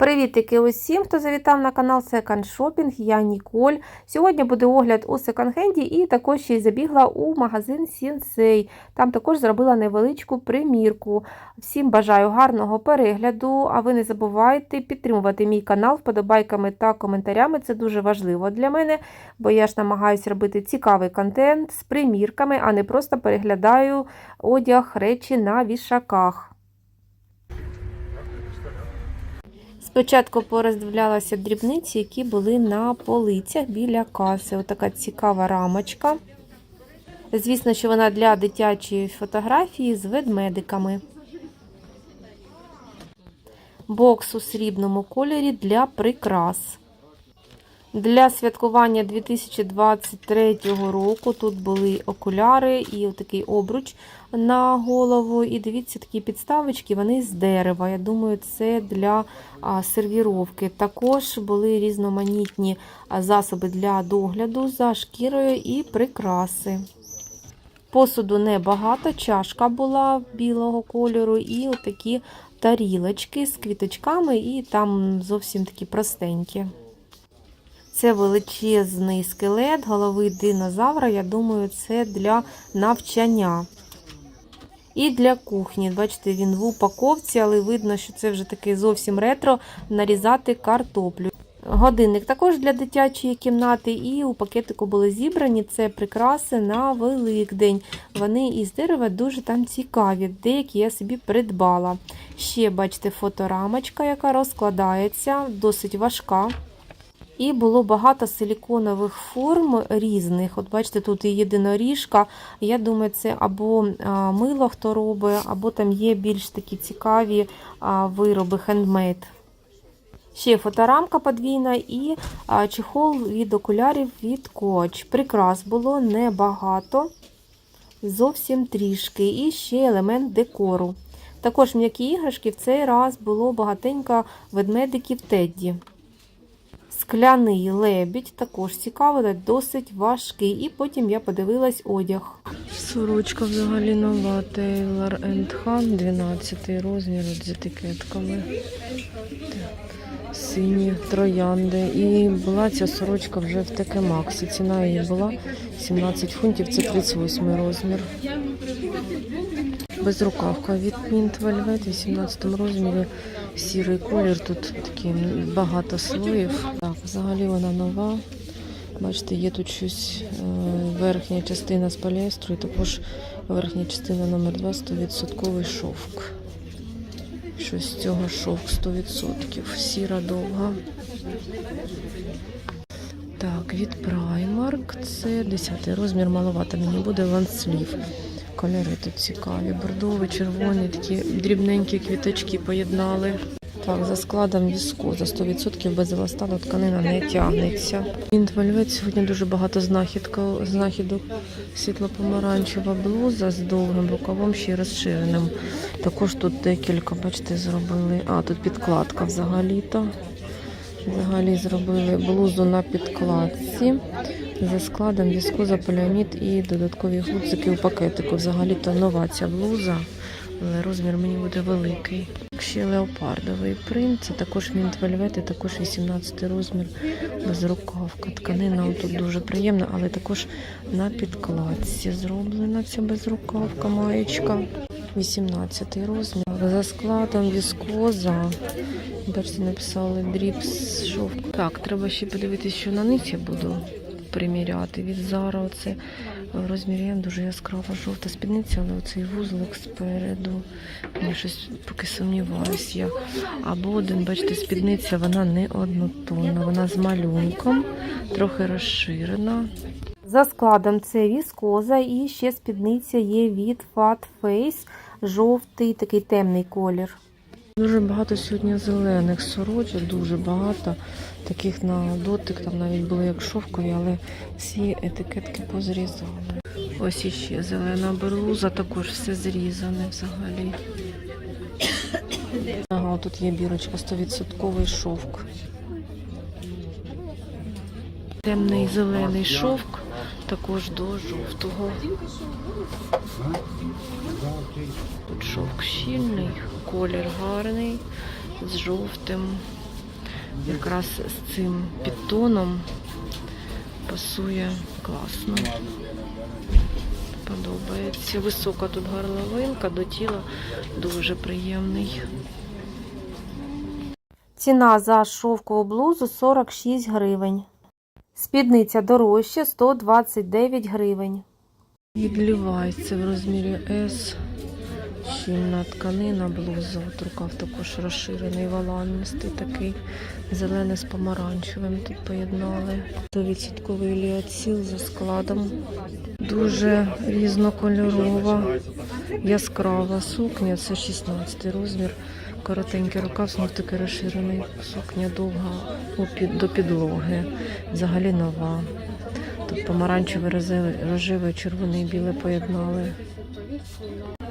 Привітики усім, хто завітав на канал Second Shopping, я Ніколь. Сьогодні буде огляд у секонд-хенді і також ще й забігла у магазин Сінсей. Там також зробила невеличку примірку. Всім бажаю гарного перегляду, а ви не забувайте підтримувати мій канал вподобайками та коментарями. Це дуже важливо для мене, бо я ж намагаюся робити цікавий контент з примірками, а не просто переглядаю одяг, речі на вішаках. Спочатку пороздивлялася дрібниці, які були на полицях біля каси. Отака цікава рамочка. Звісно, що вона для дитячої фотографії з ведмедиками. Бокс у срібному кольорі для прикрас. Для святкування 2023 року тут були окуляри і такий обруч на голову. І дивіться, такі підставочки, вони з дерева. Я думаю, це для сервіровки. Також були різноманітні засоби для догляду за шкірою і прикраси. Посуду небагато, чашка була білого кольору, і отакі тарілочки з квіточками, і там зовсім такі простенькі. Це величезний скелет голови динозавра. Я думаю, це для навчання. І для кухні. Бачите, він в упаковці, але видно, що це вже такий зовсім ретро нарізати картоплю. Годинник також для дитячої кімнати, і у пакетику були зібрані це прикраси на Великдень. Вони із дерева дуже там цікаві. Деякі я собі придбала. Ще, бачите, фоторамочка, яка розкладається, досить важка. І було багато силіконових форм різних. От бачите, тут і єдиноріжка. Я думаю, це або мило хто робить, або там є більш такі цікаві вироби хендмейд. Ще фоторамка подвійна і чехол від окулярів від коч. Прикрас було небагато, зовсім трішки. І ще елемент декору. Також м'які іграшки в цей раз було багатенько ведмедиків Тедді. Скляний лебідь, також цікавий, досить важкий. І потім я подивилась одяг. Сорочка взагалі нова Taylor Han, 12 розмір з етикетками. Сині троянди. І була ця сорочка вже в ТК Максі. Ціна її була 17 фунтів, це 38 розмір. Безрукавка від Mint Velvet, 18 розмірі. Сірий колір, тут такий багато слоїв. Так, взагалі вона нова. Бачите, є тут щось е, верхня частина з поліестру і також верхня частина номер 2 100% шовк. Щось з цього шовк 100%. Сіра довга. Так, від Primark це 10 розмір, маловато мені буде ланслів. Кольори тут цікаві. Бордовий, червоний, такі дрібненькі квіточки поєднали. Так, за складом візку за 100% без еластану тканина не тягнеться. Мінт Вельвет сьогодні дуже багато знахідок. Світло-помаранчева блуза з довгим рукавом ще й розширеним. Також тут декілька, бачите, зробили. А, тут підкладка взагалі-то. Взагалі зробили блузу на підкладці. За складом візкоза, поліамід і додаткові гудзики у пакетику. Взагалі-то нова ця блуза, але розмір мені буде великий. Ще леопардовий принт, це також мінт вельвет і також 18 розмір безрукавка. Тканина тут дуже приємна, але також на підкладці зроблена ця безрукавка, маєчка. 18 розмір. За складом віскоза. Бачите, написали дріпс шовк. Так, треба ще подивитися, що на ниці буду приміряти. Від Зара оце М дуже яскрава жовта спідниця, але оцей вузлик спереду. Я щось поки сумніваюсь я. Або один, бачите, спідниця, вона не однотонна, вона з малюнком, трохи розширена. За складом це віскоза і ще спідниця є від Fat Face, жовтий такий темний колір. Дуже багато сьогодні зелених сорочок, дуже багато. Таких на дотик, там навіть були як шовкові, але всі етикетки позрізали. Ось іще зелена берлуза, також все зрізане взагалі. Ага, тут є бірочка 100% шовк. Темний зелений шовк, також до жовтого. Тут шовк щільний, колір гарний, з жовтим. якраз з цим підтоном пасує класно. Подобається. Висока тут горловинка, до тіла дуже приємний. Ціна за шовкову блузу 46 гривень. Спідниця дорожча 129 гривень. Відлівається в розмірі S. Щільна тканина, блуза. От рукав також розширений, валанистий такий. Зелений з помаранчевим тут поєднали. 100% ліоціл за складом. Дуже різнокольорова, яскрава сукня. Це 16 розмір. Коротенький рукав, знов таки розширений. Сукня довга до підлоги. Взагалі нова. Тут помаранчеве, рожеве, червоне і біле поєднали.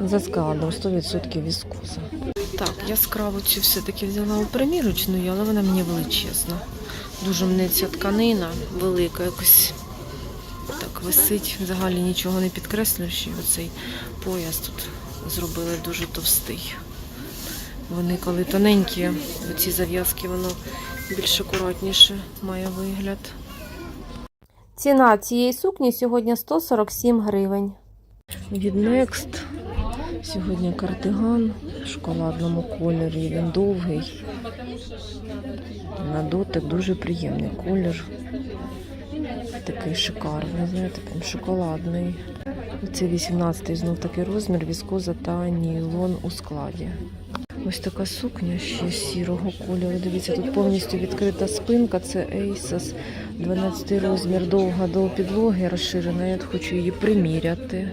За складом 100% віскоза. Так, яскраву цю все-таки взяла у примірочну, але вона мені величезна. Дуже мені ця тканина велика, якось так висить. Взагалі нічого не підкреслюючи. Оцей пояс тут зробили дуже товстий. Вони коли тоненькі, оці зав'язки, воно більш акуратніше має вигляд. Ціна цієї сукні сьогодні 147 гривень. Від Next сьогодні кардиган в шоколадному кольорі. Він довгий. На дотик дуже приємний колір. Такий шикарний, знаєте, прям шоколадний. Це 18-й знов такий розмір, віскоза та нілон у складі. Ось така сукня ще сірого кольору. Дивіться, тут повністю відкрита спинка. Це Asos. 12 розмір, довга до підлоги розширена. Я хочу її приміряти.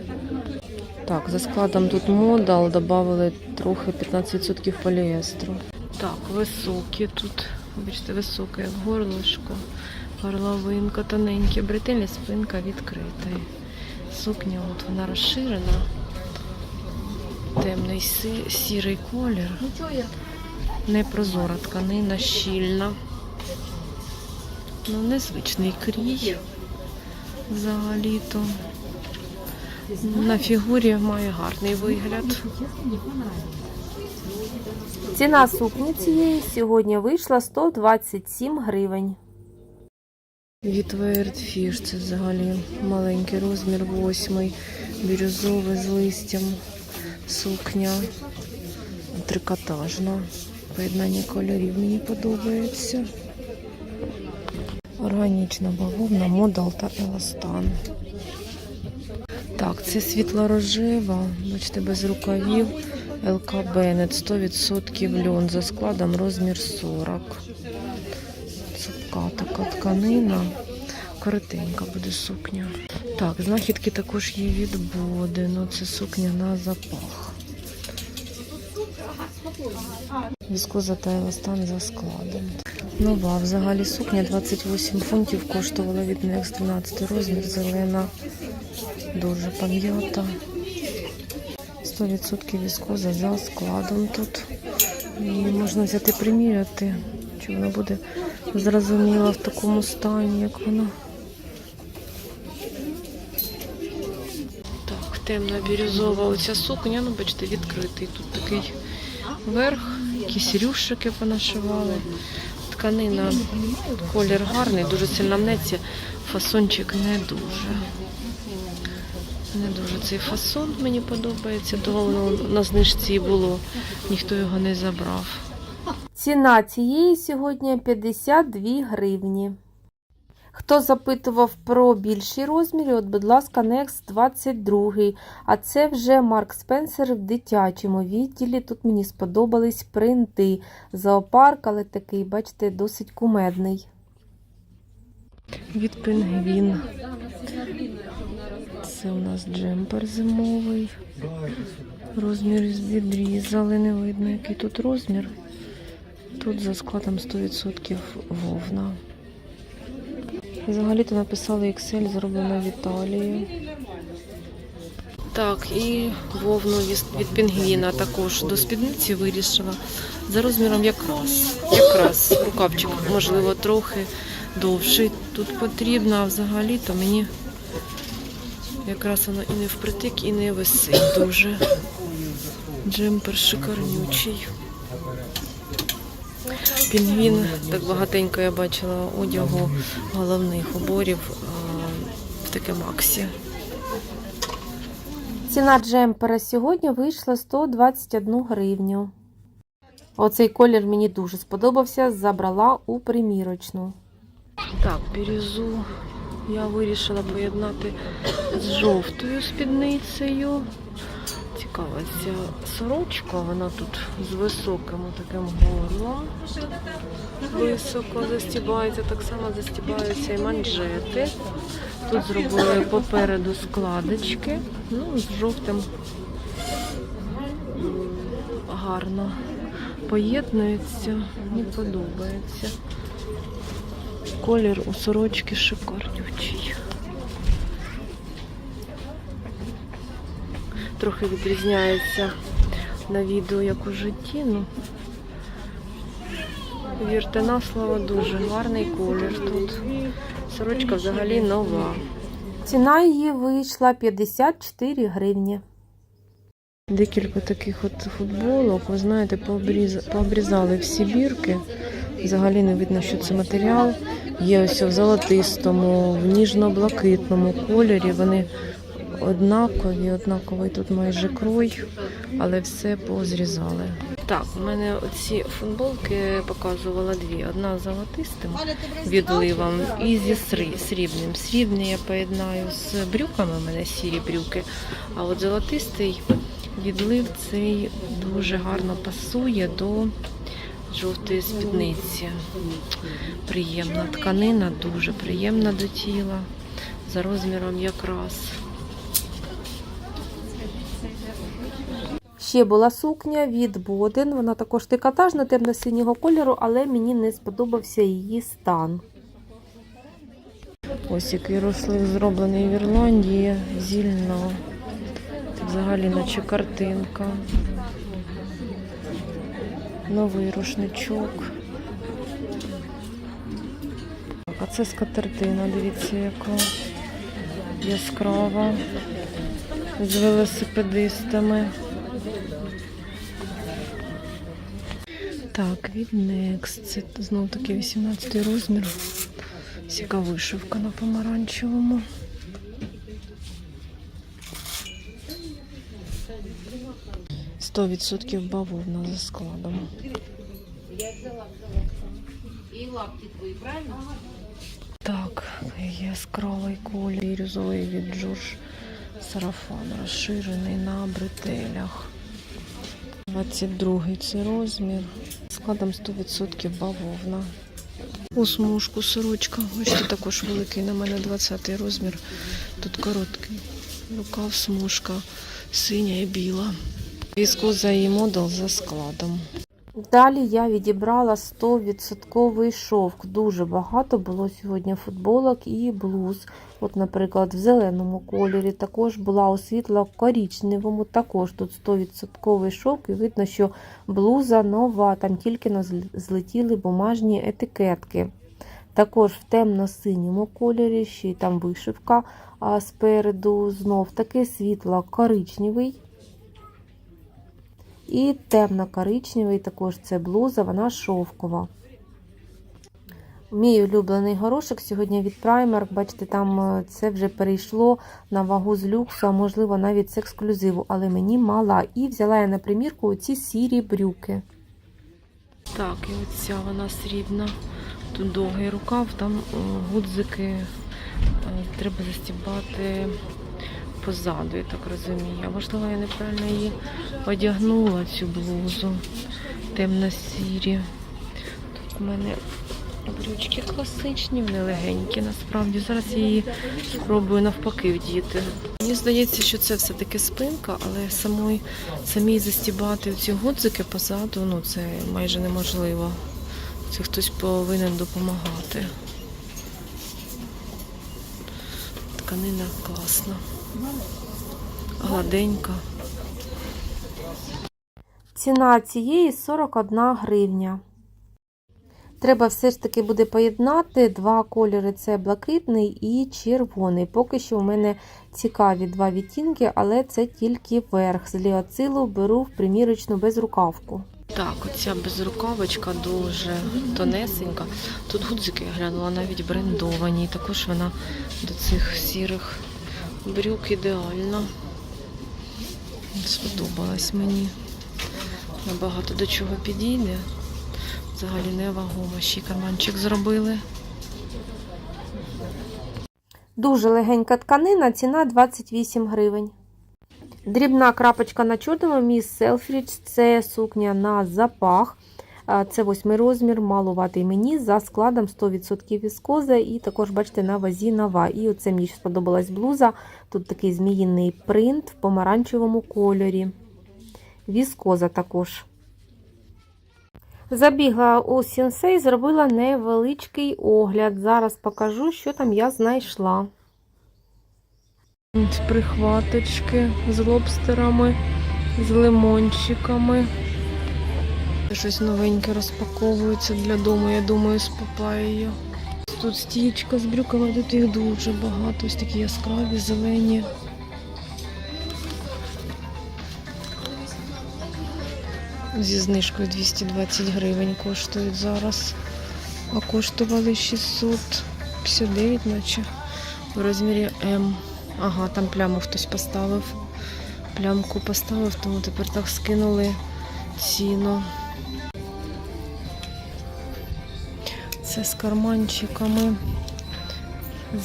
Так, за складом тут модал, додали трохи 15% поліестру. Так, високі тут. Бачите, високе горлышко. Горловинка тоненькі, бретельна спинка відкрита. Сукня от вона розширена. Темний си- сірий колір. Непрозора тканина, щільна. Ну, незвичний крій взагалі-то. На фігурі має гарний вигляд. Ціна сукні цієї сьогодні вийшла 127 гривень. Від Fish це взагалі маленький розмір, восьмий, бірюзовий з листям, сукня трикотажна. Поєднання кольорів мені подобається. Органічна бавовна, модал та еластан. Так, це світло-рожева, бачите, без рукавів. ЛК Беннет, 100% льон за складом розмір 40. Цупка така тканина. Коротенька буде сукня. Так, знахідки також є від боди. Ну, це сукня на запах. Віскоза та еластан за складом. Нова взагалі сукня 28 фунтів коштувала від Next 12 розмір, зелена, дуже пам'ята. 100% віскоза за складом тут. І можна взяти приміряти, чи вона буде зрозуміла в такому стані, як вона. Так, темна бірюзова оця сукня, ну бачите, відкритий. Тут такий верх, якісь рюшики понашивали. Тканина, колір гарний, дуже сильно мнеться, фасончик не дуже. Цей фасон мені подобається, воно на знижці було, ніхто його не забрав. Ціна цієї сьогодні 52 гривні. Хто запитував про більші розміри, от, будь ласка, Next 22. А це вже Марк Спенсер в дитячому відділі. Тут мені сподобались принти. Зоопарк, але такий, бачите, досить кумедний. Від пінгвін. Це у нас джемпер зимовий. Розмір відрізали, не видно, який тут розмір. Тут за складом 100% вовна. Взагалі-то написали Excel, зроблено в Італії. Так, і вовну від пінгвіна також до спідниці вирішила. За розміром якраз. Якраз рукавчик, можливо, трохи довший тут потрібно, а взагалі-то мені якраз воно і не впритик, і не висить дуже. Джемпер шикарнючий. Пінгвін, так багатенько я бачила одягу головних уборів в таке Максі. Ціна джемпера сьогодні вийшла 121 гривню. Оцей колір мені дуже сподобався, забрала у примірочну. Так, бірюзу я вирішила поєднати з жовтою спідницею. Цікава ця сорочка, вона тут з високим таким горлом. Високо застібається, так само застібаються і манжети. Тут зробили попереду складочки. Ну, з жовтим гарно поєднується, мені подобається. Колір у сорочки шикарнючий. Трохи відрізняється на відео, як у житті. Ну, вірте на слово, дуже гарний колір тут. Сорочка взагалі нова. Ціна її вийшла 54 гривні. Декілька таких от футболок, ви знаєте, пообрізали всі бірки. Взагалі не видно, що це матеріал. Є ось в золотистому, в ніжно-блакитному кольорі. Вони однакові, однаковий тут майже крой, але все позрізали. Так, у мене оці футболки показувала дві. Одна з золотистим відливом і зі срібним. Срібний я поєднаю з брюками, у мене сірі брюки, а от золотистий відлив цей дуже гарно пасує до жовтої спідниці. Приємна тканина, дуже приємна до тіла. За розміром якраз. Ще була сукня від Боден. Вона також трикотажна, темно-синього кольору, але мені не сподобався її стан. Ось який рослик зроблений в Ірландії, зільно. Взагалі наче картинка. Новий рушничок. А це скатертина, дивіться, яка яскрава. З велосипедистами. Так, від Next. Це знову таки 18 розмір. Ось яка вишивка на помаранчевому. Сто відсотків бавовна за складом. Так, яскравий колір бірюзовий від Джордж Сарафан, розширений на бретелях. 22 це розмір. Складом 100% бавовна. У смужку сорочка. Бачите, також великий на мене 20 розмір. Тут короткий. Рукав, смужка, синя і біла. Віскоза і модел за складом. Далі я відібрала 100% шовк. Дуже багато було сьогодні футболок і блуз. От, наприклад, в зеленому кольорі також була у світло-корічневому, також тут 100% шовк, і видно, що блуза нова, там тільки злетіли бумажні етикетки. Також в темно-синьому кольорі, ще й там вишивка а спереду, знов таки світло-коричневий. І темно-коричневий, також це блуза, вона шовкова. Мій улюблений горошок сьогодні від Primark. Бачите, там е, це вже перейшло на вагу з люксу, а можливо навіть з ексклюзиву, але мені мала. І взяла я на примірку ці сірі брюки. Так, і оця вона срібна. Тут довгий рукав, там е, гудзики е, треба застібати позаду, я так розумію. А можливо, я неправильно її одягнула, цю блузу темно-сірі. Тут у мене брючки класичні, вони легенькі насправді. Зараз я її спробую навпаки вдіти. Мені здається, що це все-таки спинка, але самої, самій застібати ці гудзики позаду, ну це майже неможливо. Це хтось повинен допомагати. Тканина класна. Гладенька. Ціна цієї 41 гривня. Треба все ж таки буде поєднати два кольори: це блакитний і червоний. Поки що у мене цікаві два відтінки, але це тільки верх. З ліоцилу беру в примірочну безрукавку. Так, оця безрукавочка дуже тонесенька. Тут гудзики я глянула навіть брендовані. Також вона до цих сірих брюк ідеальна. Сподобалась мені. Набагато до чого підійде. Взагалі невагомо. Ще й карманчик зробили. Дуже легенька тканина, ціна 28 гривень. Дрібна крапочка на чорному міс Selfridge – це сукня на запах. Це восьмий розмір, малуватий мені за складом 100% віскоза і також, бачите, на вазі нова. І оце мені сподобалась блуза. Тут такий зміїний принт в помаранчевому кольорі. Віскоза також. Забігла у Сінсей, зробила невеличкий огляд. Зараз покажу, що там я знайшла. Прихваточки з лобстерами, з лимончиками. Щось новеньке розпаковується для дому, я думаю, з папаєю. Тут стічка з брюками, тут їх дуже багато. Ось такі яскраві, зелені. Зі знижкою 220 гривень коштують зараз. А коштували 659, наче в розмірі М. Ага, там пляму хтось поставив. Плямку поставив, тому тепер так скинули ціну. Це з карманчиками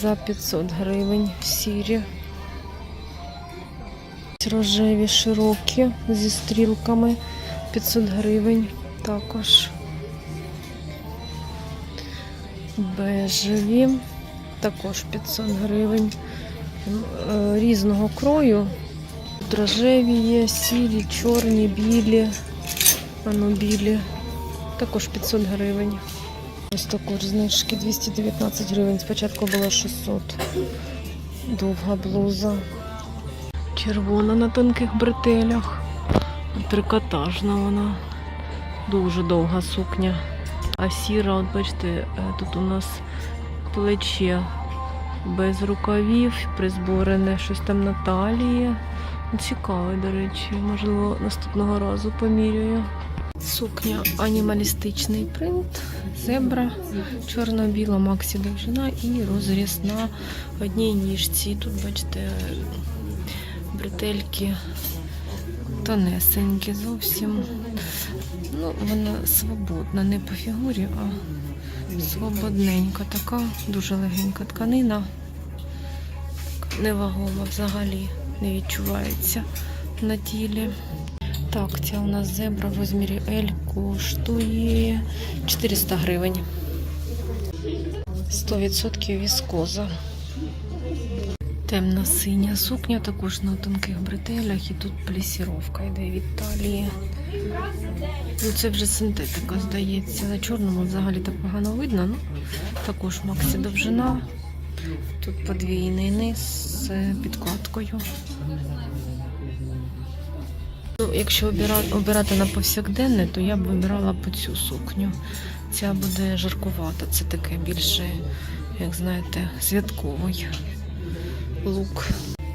за 500 гривень сірі. Рожеві широкі зі стрілками 500 гривень також. Бежеві також 500 гривень. Е, Різного крою. Тут Рожеві є, сірі, чорні, білі. Ану. Також 500 гривень. Ось також знижки 219 гривень. Спочатку було 600. Довга блуза. Червона на тонких бретелях. Трикотажна вона. Дуже довга сукня. А сіра, от бачите, е, тут у нас плече без рукавів, призборене щось там на талії. Цікаве, до речі, можливо, наступного разу поміряю. Сукня анімалістичний принт, зебра, чорно-біла максі довжина і розріз на одній ніжці. Тут, бачите, бретельки тонесенькі зовсім. Ну, вона свободна, не по фігурі, а свободненька така, дуже легенька тканина. Невагома взагалі не відчувається на тілі. Так, ця у нас зебра в розмірі L коштує 400 гривень. 100% віскоза. Темна синя сукня, також на тонких бретелях, і тут плісіровка йде від талії. Ну, це вже синтетика, здається. На чорному взагалі так погано видно. Ну, також максі довжина. Тут подвійний низ з підкладкою. Ну, якщо обирати, на повсякденне, то я б вибирала по цю сукню. Ця буде жаркувата. Це таке більше, як знаєте, святковий лук.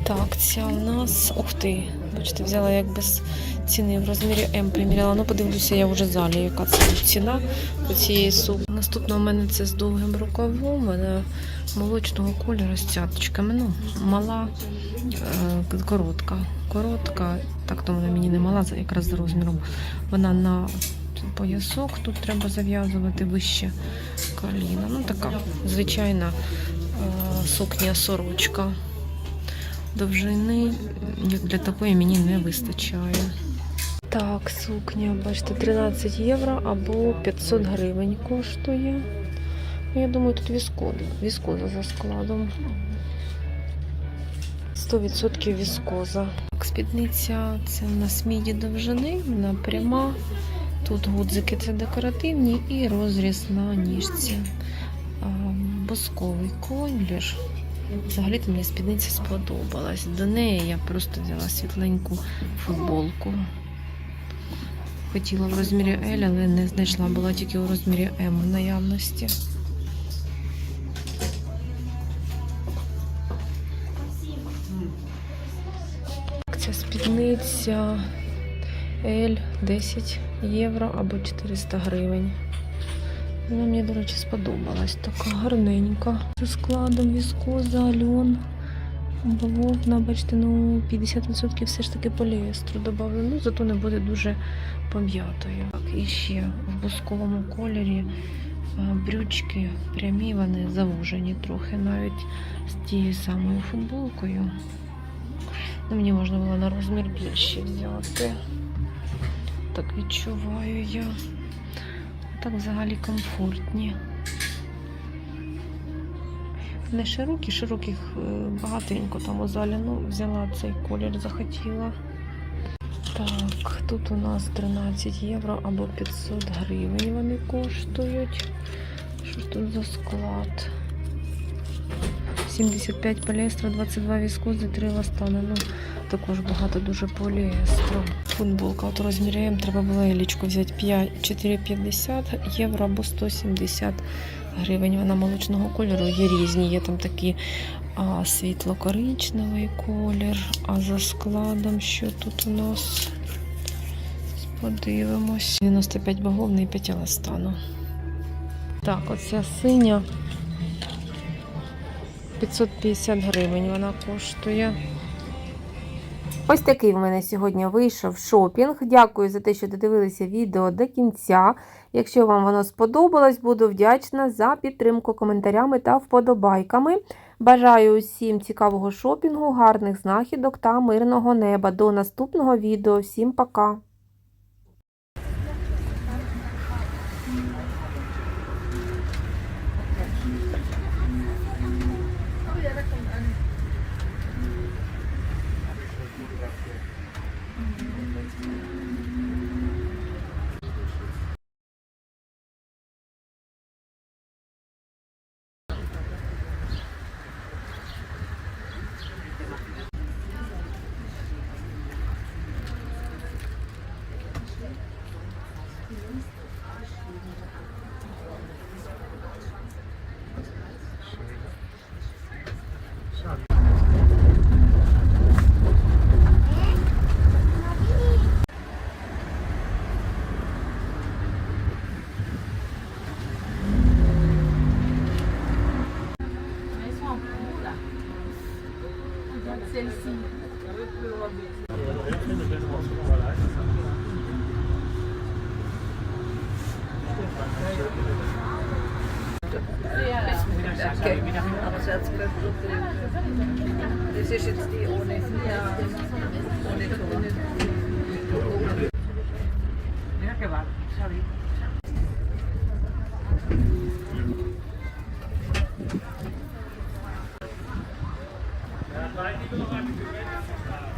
Так, ця у нас. Ух ти! Бачите, взяла як без ціни в розмірі М приміряла. Ну, подивлюся, я вже залі, яка це ціна по цієї сукні. Наступна у мене це з довгим рукавом. Вона молочного кольору з цяточками. Ну, мала, е, коротка. Коротка, так то вона мені не мала, якраз за розміром. Вона на поясок, тут треба зав'язувати вище коліна. Ну, така звичайна е, сукня сорочка. Довжини, як для такої, мені не вистачає. Так, сукня, бачите, 13 євро або 500 гривень коштує. Ну, Я думаю, тут віскоза, віскоза за складом. 100% віскоза. Так, Спідниця це на сміді довжини, вона пряма. Тут гудзики це декоративні і розріз на ніжці. Босковий колір. Взагалі мені спідниця сподобалась. До неї я просто взяла світленьку футболку. Хотіла в розмірі L, але не знайшла, була тільки у розмірі М в наявності. Ця спідниця L 10 євро або 400 гривень. Вона мені, до речі, сподобалась. Така гарненька. За складом віскоза, альон. Бавовна, бачите, ну 50% все ж таки поліестру додали. Ну, зато не буде дуже пом'ятою. Так, і ще в бусковому кольорі е, брючки прямі, вони завужені трохи навіть з тією самою футболкою. Ну, мені можна було на розмір більше взяти. Так відчуваю я. Так взагалі комфортні. Не широкі, широких е, багатенько там у залі. Ну, взяла цей колір, захотіла. Так, тут у нас 13 євро або 500 гривень вони коштують. Що ж тут за склад? 75 поліестру, 22 віскози, 3 ластани. Ну, також багато дуже поліестру. Футболка, от розміряємо, треба було елічку взяти 5, 4,50 євро або 170 гривень. Вона молочного кольору, є різні, є там такі а, світло-коричневий колір, а за складом, що тут у нас? Подивимось. 95 бавовни і 5 еластану. Так, оця синя 550 гривень вона коштує. Ось такий в мене сьогодні вийшов шопінг. Дякую за те, що додивилися відео до кінця. Якщо вам воно сподобалось, буду вдячна за підтримку коментарями та вподобайками. Бажаю усім цікавого шопінгу, гарних знахідок та мирного неба. До наступного відео. Всім пока! Ja,